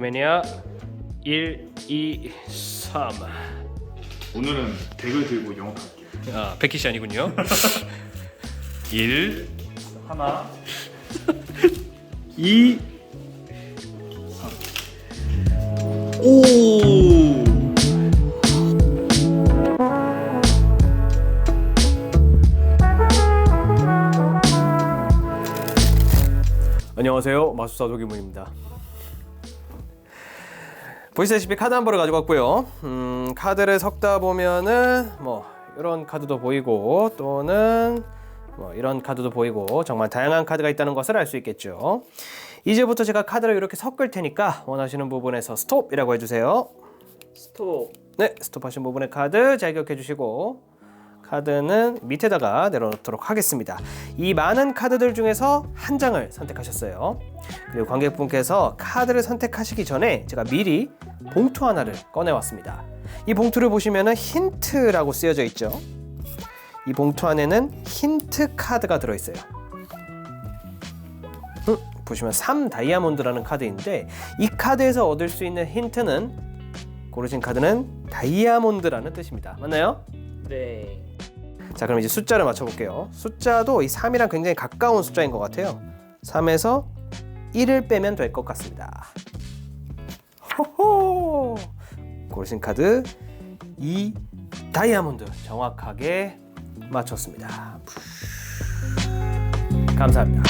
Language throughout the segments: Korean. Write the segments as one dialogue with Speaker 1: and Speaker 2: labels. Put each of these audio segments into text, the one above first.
Speaker 1: 매니아 1, 2, 3.
Speaker 2: 오늘은 덱을 들고 영업할게요.
Speaker 1: 아, 백희 씨 아니군요. 1,
Speaker 2: 하나,
Speaker 1: 2, 오. 안녕하세요. 마수사 도기문입니다. 보시다시피 카드 한 벌을 가지고 왔고요. 음, 카드를 섞다 보면은 뭐 이런 카드도 보이고 또는 뭐 이런 카드도 보이고 정말 다양한 카드가 있다는 것을 알 수 있겠죠. 이제부터 제가 카드를 이렇게 섞을 테니까 원하시는 부분에서 스톱이라고 해주세요.
Speaker 3: 스톱.
Speaker 1: 네, 스톱하신 부분의 카드 잘 기억해 주시고 카드는 밑에다가 내려놓도록 하겠습니다. 이 많은 카드들 중에서 한 장을 선택하셨어요. 그리고 관객분께서 카드를 선택하시기 전에 제가 미리 봉투 하나를 꺼내왔습니다. 이 봉투를 보시면은 힌트라고 쓰여져 있죠. 이 봉투 안에는 힌트 카드가 들어있어요. 음, 보시면 3 다이아몬드라는 카드인데 이 카드에서 얻을 수 있는 힌트는 고르신 카드는 다이아몬드라는 뜻입니다. 맞나요?
Speaker 3: 네.
Speaker 1: 자, 그럼 이제 숫자를 맞춰볼게요. 숫자도 이 3이랑 굉장히 가까운 숫자인 것 같아요. 3에서 1을 빼면 될 것 같습니다. 호호! 고르신 카드 2 다이아몬드 정확하게 맞췄습니다. 감사합니다.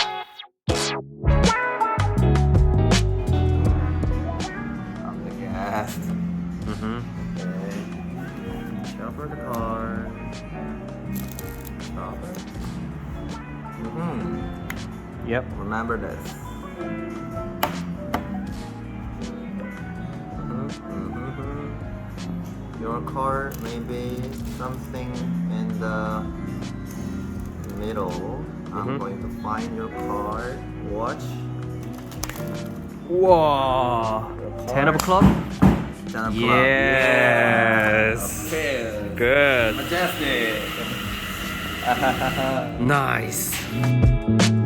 Speaker 4: I'm the guest. Okay. Shuffle the Your card may be something in the middle. I'm
Speaker 1: Mhm.
Speaker 4: going to find your card. Watch.
Speaker 1: 우와. Ten of club?
Speaker 4: Ten of club.
Speaker 1: Yes.
Speaker 4: Okay.
Speaker 1: Good.
Speaker 4: Majestic.
Speaker 1: Nice.